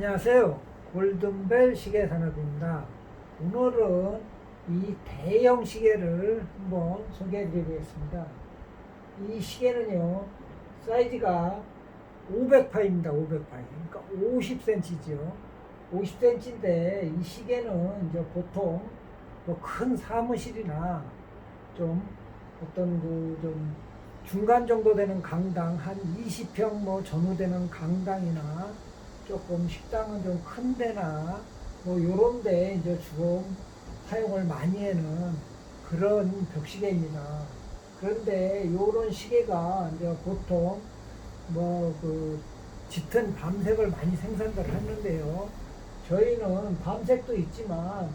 안녕하세요. 골든벨 시계 산업입니다. 오늘은 이 대형 시계를 한번 소개해 드리겠습니다. 이 시계는요, 사이즈가 500파입니다. 500파. 그러니까 50cm죠. 50cm인데 이 시계는 이제 보통 뭐 큰 사무실이나 좀 어떤 그 좀 중간 정도 되는 강당 한 20평 뭐 전후되는 강당이나 조금 식당은 좀 큰 데나 뭐 요런 데 이제 주로 사용을 많이 하는 그런 벽시계입니다. 그런데 요런 시계가 이제 보통 뭐 그 짙은 밤색을 많이 생산을 하는데요. 저희는 밤색도 있지만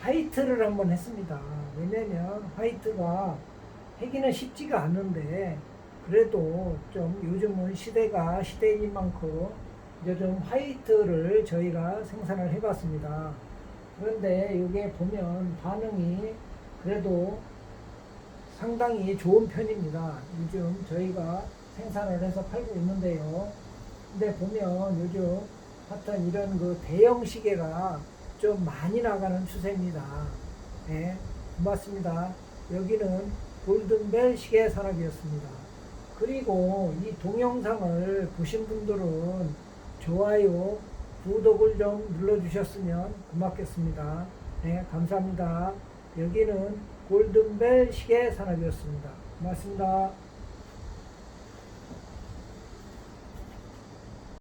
화이트를 한번 했습니다. 왜냐면 화이트가 하기는 쉽지가 않은데 그래도 좀 요즘은 시대가 시대인 만큼 이제 좀 화이트를 저희가 생산을 해봤습니다. 그런데 이게 보면 반응이 그래도 상당히 좋은 편입니다. 요즘 저희가 생산을 해서 팔고 있는데요. 근데 보면 요즘 하여튼 이런 그 대형 시계가 좀 많이 나가는 추세입니다. 네, 고맙습니다. 여기는 골든벨 시계 산업이었습니다. 그리고 이 동영상을 보신 분들은 좋아요, 구독을 좀 눌러주셨으면 고맙겠습니다. 네, 감사합니다. 여기는 골든벨 시계 산업이었습니다. 고맙습니다.